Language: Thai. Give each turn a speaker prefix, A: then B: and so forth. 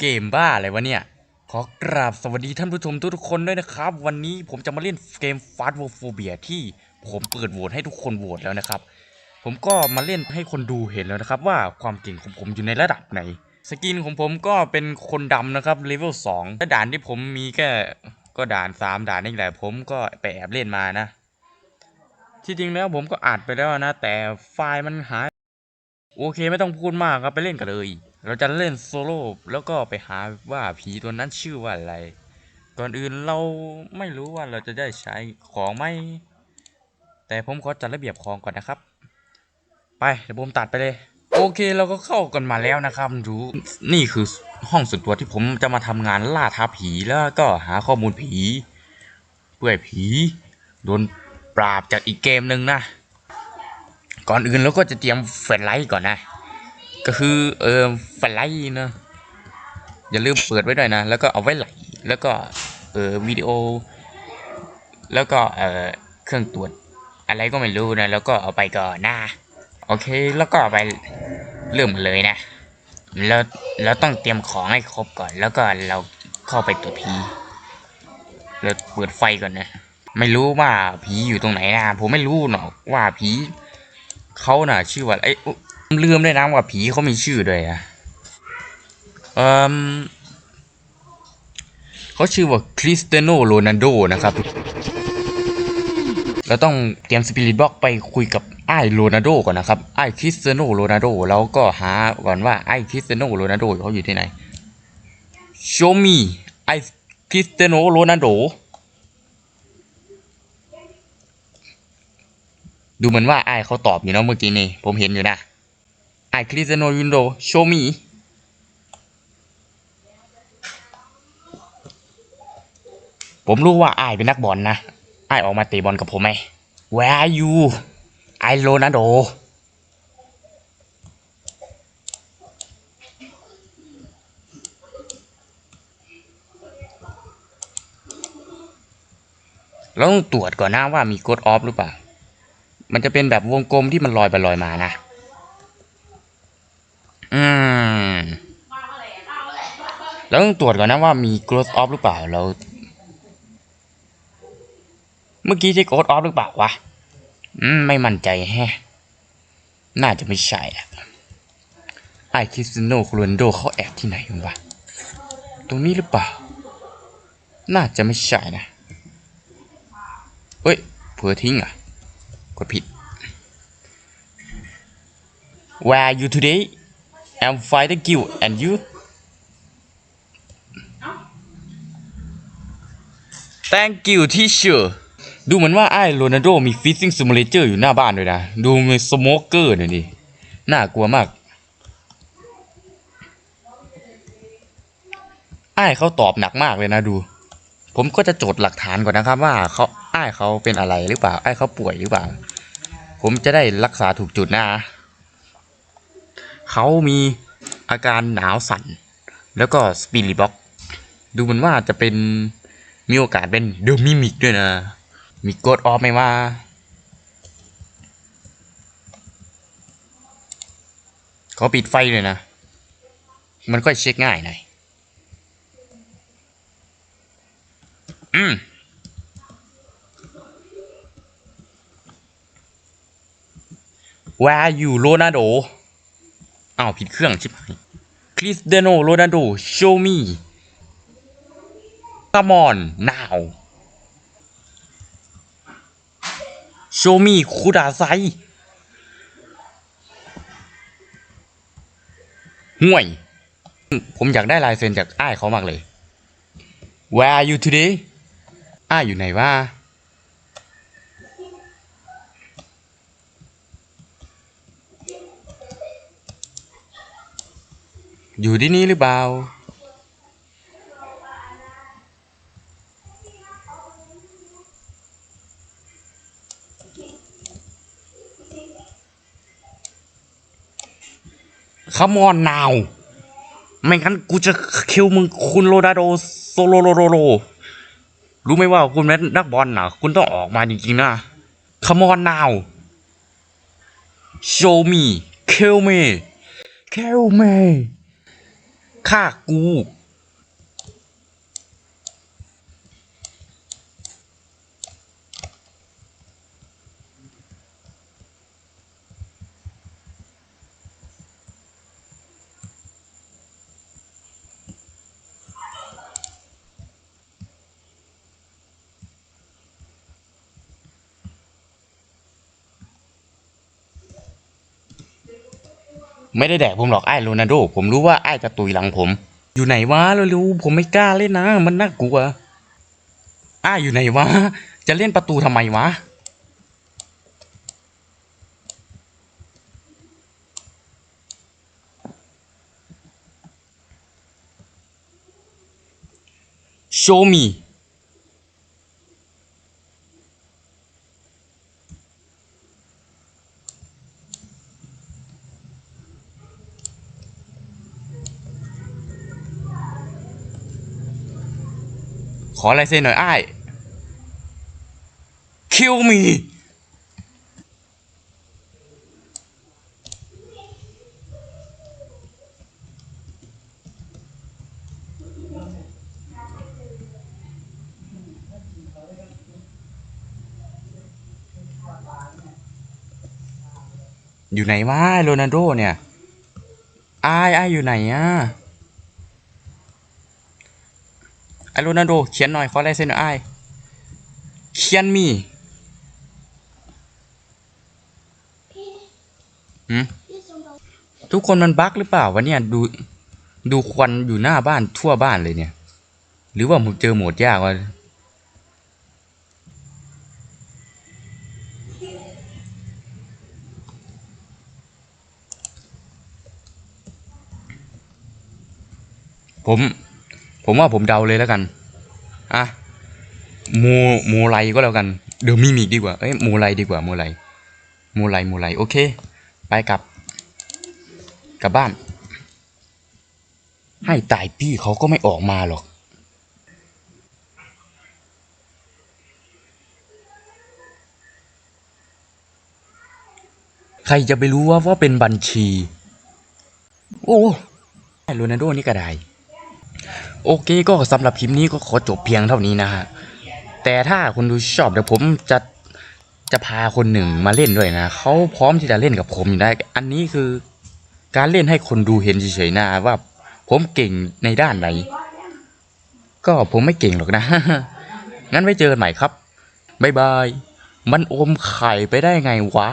A: เกมบ้าอะไรวะเนี่ย ขอกราบสวัสดีท่านผู้ชมทุกๆคนด้วยนะครับ วันนี้ผมจะมาเล่นเกม Fast w o r p h o b i a ที่ผมเปิดโหวตให้ทุกคนโหวตแล้วนะครับ ผมก็มาเล่นให้คนดูเห็นแล้วนะครับ ว่าความเก่งของผมอยู่ในระดับไหน สกินของผมก็เป็นคนดำนะครับเลเวล2และด่านที่ผมมีแค่ก็ด่าน 3 ด่านนี่แหละผมก็ไปแอบเล่นมานะ ที่จริงแล้วผมก็อัดไปแล้วนะ แต่ไฟล์มันหาย โอเคไม่ต้องพูดมากครับไปเล่นกันเลย เราจะเล่นโซโล่แล้วก็ไปหาว่าผีตัวนั้นชื่อว่าอะไร ก่อนอื่นเราไม่รู้ว่าเราจะได้ใช้ของไหมแต่ผมขอจัดระเบียบของก่อนนะครับ ไปเดี๋ยวผมตัดไปเลย โอเคเราก็เข้ากันมาแล้วนะครับดูนี่คือห้องส่วนตัวที่ผมจะมาทำงานล่าท้าผีแล้วก็หาข้อมูลผีเพื่อผี โดนปราบจากอีกเกมหนึ่งนะ ก่อนอื่นเราก็จะเตรียมแฟลชไลท์ก่อนนะ ก็คือเออแฟไลท์นะอย่าลืมเปิดไว้ด้วยนะ แล้วก็เอาไว้ไหลแล้วก็เออวิดีโอ แล้วก็เออเครื่องตรวจอะไรก็ไม่รู้นะ แล้วก็เอาไปก่อนนะโอเคแล้วก็เอาไปเริ่มเลยนะแล้วเราต้องเตรียมของให้ครบก่อน แล้วก็เราเข้าไปตรวจผีแล้วเปิดไฟก่อนนะ ไม่รู้ว่าผีอยู่ตรงไหนนะผมไม่รู้หรอกว่าผีเขาน่ะ ชื่อว่าไอ้ยอุ๊ย ลืมด้วยนะว่าผีเขามีชื่อด้วยอะเอ่มเขาชื่อว่าคริสเตโนโรนัลโดนะครับเราต้องเตรียมสปิริตบ็อกไปคุยกับไอ้โรนัลโดก่อนนะครับไอ้คริสเตโนโรนัลโดแล้วก็หาก่อนว่าไอ้คริสเตโนโรนัลโดเขาอยู่ที่ไหน show me ไอ้คริสเตโนโรนัลโดดูเหมือนว่าไอ้เขาตอบอยู่นะเมื่อกี้นี่ผมเห็นอยู่นะ ไอ้คริสเตยโนวินโดโชมีผมรู้ว่าไอาเป็นนักบอลนะไอออกมาเตะบอลกับผมไหม Where are you ไอ้โรนัลโดเราต้องตรวจก่อนนะว่ามีกดออฟหรือเปล่า มันจะเป็นแบบวงกลมที่มันลอยไปลอยมานะ อืม เราต้องตรวจก่อนนะว่ามี growth off หรือเปล่าเรา เมื่อกี้ใช่ growth off หรือเปล่าวะอืมไม่มั่นใจแฮะ น่าจะไม่ใช่อะไอคิสโนโคลนโดเขาแอบที่ไหนวะตรงนี้หรือเปล่า น่าจะไม่ใช่นะเฮ้ยเผื่อทิ้งอะกดผิด Where are you today I'm fine thank you and you Thank you teacher ดูเหมือนว่าไอ้โรนัลโดมีฟิซซิ่งซิมูเลเตอร์อยู่หน้าบ้านด้วยนะ ดูมีสโมเกอร์หน่อยดิน่ากลัวมากไอ้เขาตอบหนักมากเลยนะดู ผมก็จะจดหลักฐานก่อนนะครับว่าเขาไอ้เขาเป็นอะไรหรือเปล่าไอ้เขาป่วยหรือเปล่า ผมจะได้รักษาถูกจุดนะเขามีอาการหนาวสั่น แล้วก็สปิริบ็อกดูเหมือนว่าจะเป็น มีโอกาสเป็นเดอะมิมิกด้วยนะ มีกดออฟไหมว่า เขาปิดไฟเลยนะ มันก็เช็คง่ายหน่อย อืม Where are you โรนัลโดอ้าวผิดเครื่องชิบหายคริสเดโนโรนัลโด show me come on now show me คูดาไซห่วย ผมอยากได้ลายเซ็นจากอ้ายเขามากเลย Where are you today อ้ายอยู่ไหนวะอยู่ที่นี่หรือเปล่า Come on now ไม่งั้นกูจะคิวมึงคุณโรดาโดโซโลโลโลโลรู้ไหมว่าคุณแม่นักบอลนะคุณต้องออกมาจริงๆนะ Come on now Show me Kill me Kill me ฆ่ากู ไม่ได้แดกผมหรอกไอ้โรนัลโด ผมรู้ว่าไอ้จะตุยหลังผม อยู่ไหนวะเร็วๆผมไม่กล้าเล่นนะ มันน่ากลัวไอ้อยู่ไหนวะ จะเล่นประตูทำไมวะ show me ขอลายเซ็นหน่อยไอ้าย kill me อยู่ไหนวะโรนัลโดเนี่ยอายอายอยู่ไหนอะ ไอโรนัลโดเขียนหน่อยขอลายเซ็นหน่อยอเขียนมีหืมทุกคนมันบั๊กหรือเปล่าวะเนี่ยดูดูควันอยู่หน้าบ้านทั่วบ้านเลยเนี่ย หรือว่าผมเจอโหมดยากวะผม ผมว่าผมเดาเลยแล้วกัน อะโมโมไลก็แล้วกัน เดี๋ยวมีมีดีกว่า เอ้ยโมไลดีกว่าโมไลโมไลโมไลโอเค ไปกลับ กลับบ้าน ให้ตายพี่เขาก็ไม่ออกมาหรอก ใครจะไปรู้ว่าว่าเป็นบัญชี โอ้โรนัลโดนี่ก็ได้ โอเคก็สำหรับคลิปนี้ก็ขอจบเพียงเท่านี้นะฮะแต่ถ้าคุณดูชอบเดี๋ยวผมจะจะพาคนหนึ่งมาเล่นด้วยนะเขาพร้อมที่จะเล่นกับผมอยู่ได้อันนี้คือการเล่นให้คนดูเห็นเฉยๆนะว่า ผมเก่งในด้านไหน ก็ผมไม่เก่งหรอกนะ งั้นไว้เจอกันใหม่ครับบ๊ายบาย มันอมไข่ไปได้ไงวะ